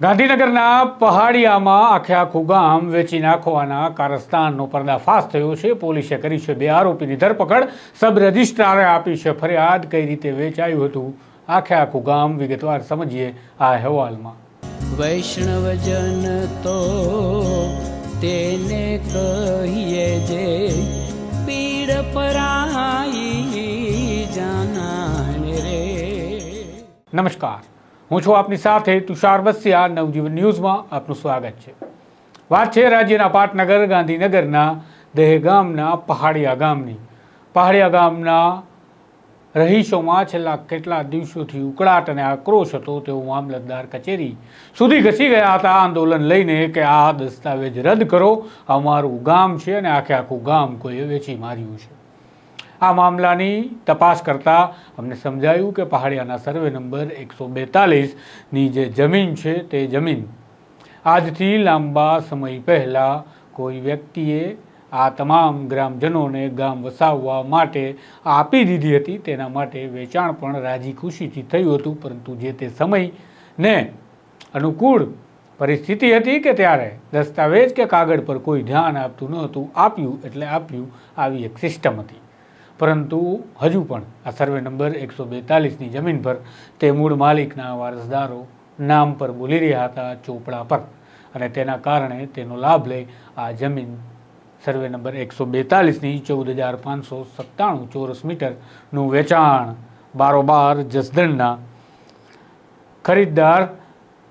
ગાંધીનગરના પહાડિયામાં આખે આખું ગામ વેચી નાખવાના કારસ્તાનનો પર્દાફાશ થયો છે. પોલીસે કરી છે બે આરોપીની ધરપકડ. સબ રજિસ્ટ્રારે આપી છે ફરિયાદ. કઈ રીતે વેચાયું હતું? આખે આખું ગામ વિગતવાર સમજીએ આ અહેવાલમાં. વૈષ્ણવજન તો તેને કહીએ જે પીડ પરાઈ જાનાને રે. નમસ્કાર. હું છું આપની સાથે તુષાર બસિયા નવજીવન ન્યૂઝમાં આપનું સ્વાગત છે. વાત છે રાજ્યના પાટનગર, ગાંધીનગરના દહેગામના પહાડિયા ગામની. પહાડિયા ગામના રહીશોમાં છેલ્લા કેટલા દિવસોથી ઉકળાટ અને આક્રોશ હતો તેવું મામલતદાર કચેરી સુધી ઘસી ગયા હતા. આંદોલન લઈને કે આ દસ્તાવેજ રદ કરો, અમારું ગામ છે અને આખે આખું ગામ કોઈએ વેચી માર્યું છે. આ મામલાની તપાસ કરતાં અમને સમજાયું કે પહાડિયાના સર્વે નંબર એકસો બેતાલીસની જે જમીન છે તે જમીન. આજથી લાંબા સમય પહેલાં કોઈ વ્યક્તિએ આ તમામ ગ્રામજનોને ગામ વસાવવા માટે આપી દીધી હતી, તેના માટે વેચાણ પણ રાજી ખુશીથી થયું હતું, પરંતુ જે તે સમયને અનુકૂળ પરિસ્થિતિ હતી કે ત્યારે દસ્તાવેજ કે કાગળ પર કોઈ ધ્યાન આપતું ન હતું આપ્યું એટલે આપ્યું આવી એક સિસ્ટમ હતી. પરંતુ હજુ પણ આ સર્વે નંબર એકસો બેતાલીસની જમીન પર તે મૂળ માલિકના વારસદારો નામ પર બોલી રહ્યા હતા ચોપડા પર. અને તેના કારણે તેનો લાભ લઈ આ જમીન સર્વે નંબર એકસો બેતાલીસની ચૌદ હજાર પાંચસો સત્તાણું ચોરસ મીટરનું વેચાણ બારોબાર જસદણના ખરીદદાર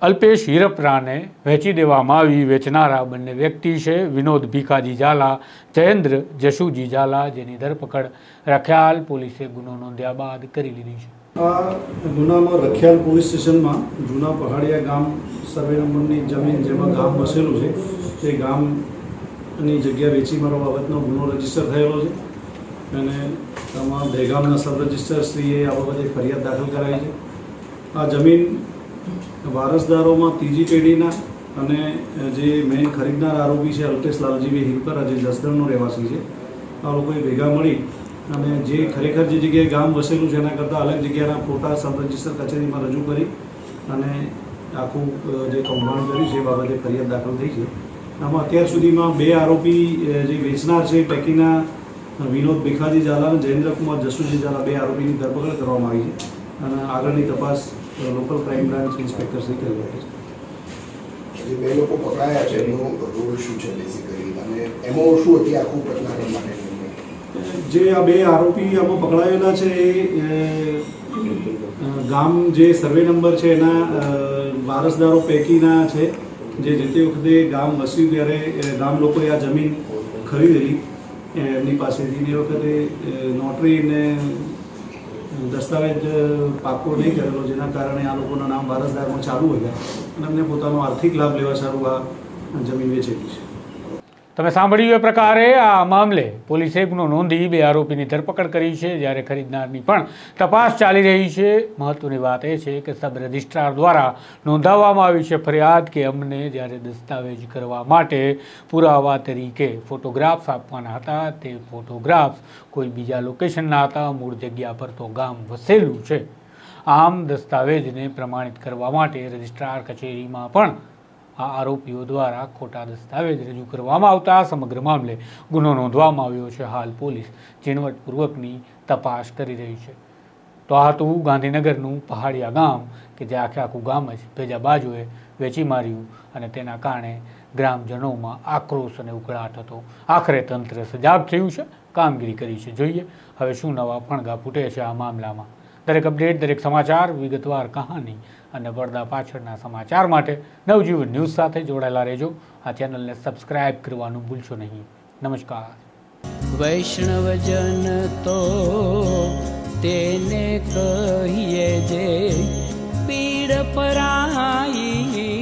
અલ્પેશ હિરપરાને વહેંચી દેવામાં આવી. વેચનારા બંને વ્યક્તિ છે, વિનોદ ભીખાજી ઝાલા, જયેન્દ્ર જશુજી ઝાલા, જેની ધરપકડ રખ્યાલ પોલીસે ગુનો નોંધ્યા બાદ કરી લીધી છે. આ ગુનામાં રખિયાલ પોલીસ સ્ટેશનમાં જૂના પહાડિયા ગામ સર્વે નંબરની જમીન જેમાં ગામ વસેલું છે. તે ગામની જગ્યા વેચી મારો બાબતનો ગુનો રજિસ્ટર થયેલો છે અને તમામ દહેગામના સબ રજિસ્ટર શ્રીએ આ બાબતે ફરિયાદ દાખલ કરાવી છે. આ જમીન વારસદારોમાં ત્રીજી પેઢીના અને જે મેઇન ખરીદનાર આરોપી છે અલ્પેશ લાલજીભાઈ હિરપરા જે જસદણનો રહેવાસી છે. આ લોકોએ ભેગા મળી અને જે ખરેખર જે જગ્યાએ ગામ વસેલું છે, એના કરતાં અલગ જગ્યાના ફોટા સબ કચેરીમાં રજૂ કરી અને આખું જે કૌભાંડ કર્યું છે, એ બાબતે ફરિયાદ દાખલ થઈ છે. આમાં અત્યાર સુધીમાં બે આરોપી જે વેચનાર છે, પૈકીના વિનોદ ભીખાજી ઝાલા અને જયેન્દ્રકુમાર જસુજી ઝાલા, બે આરોપીની ધરપકડ કરવામાં આવી છે. અને આગળની તપાસ local crime branch inspector Shri કરી રહ્યા છે જે બે લોકો પકડાયા છે એમનો રોલ શું છે બેઝિકલી અને એમાં શું હતી આખું પ્રકરણ માટે? જે આ બે આરોપી આમાં પકડાયેલા છે એ ગામ જે સર્વે નંબર છે એના વારસદારો પૈકીના છે જે જે તે વખતે ગામ વસ્યું ત્યારે ગામ લોકોએ આ જમીન ખરીદેલી. એમની પાસેથી એ વખતે નોટરી ને દસ્તાવેજ પાકો નહીં કરેલો જેના કારણે આ લોકોના નામ વારસદારમાં ચાલુ હતા અને એમને પોતાનો આર્થિક લાભ લેવા સારું આ જમીન વેચેલી છે. તમે સાંભળ્યું એ પ્રકારે આ મામલે પોલીસે ગુનો નોંધી બે આરોપીની ધરપકડ કરી છે, જ્યારે ખરીદનારની પણ તપાસ ચાલી રહી છે. મહત્વની વાત એ છે કે સબ રજિસ્ટ્રાર દ્વારા નોંધાવવામાં આવી છે ફરિયાદ કે અમને જ્યારે દસ્તાવેજ કરવા માટે પુરાવા તરીકે ફોટોગ્રાફ્સ આપવાના હતા, તે ફોટોગ્રાફ્સ કોઈ બીજા લોકેશનના હતા, મૂળ જગ્યા પર તો ગામ વસેલું છે. આમ દસ્તાવેજને પ્રમાણિત કરવા માટે રજિસ્ટ્રાર કચેરીમાં પણ આ આરોપીઓ દ્વારા ખોટા દસ્તાવેજ રજૂ કરવામાં આવતા સમગ્ર મામલે ગુનો નોંધવામાં આવ્યો છે હાલ પોલીસ ઝીણવટપૂર્વકની તપાસ કરી રહી છે. તો આ હતું ગાંધીનગરનું પહાડિયા ગામ કે જે આખે આખું ગામ જ ભેજા બાજુએ વેચી માર્યું અને તેના કારણે ગ્રામજનોમાં આક્રોશ અને ઉકળાટ હતો. આખરે તંત્ર સજાગ થયું છે, કામગીરી કરી છે. જોઈએ હવે શું નવા ફણગા ફૂટે છે આ મામલામાં. દરેક અપડેટ દરેક સમાચાર, વિગતવાર કહાની અને પડદા પાછળના સમાચાર માટે નવજીવન ન્યૂઝ સાથે જોડાયેલા રહેજો. આ ચેનલને સબસ્ક્રાઇબ કરવાનું ભૂલશો નહીં. નમસ્કાર. વૈષ્ણવજન તો તેને કહીએ જે પીડ પરાઈ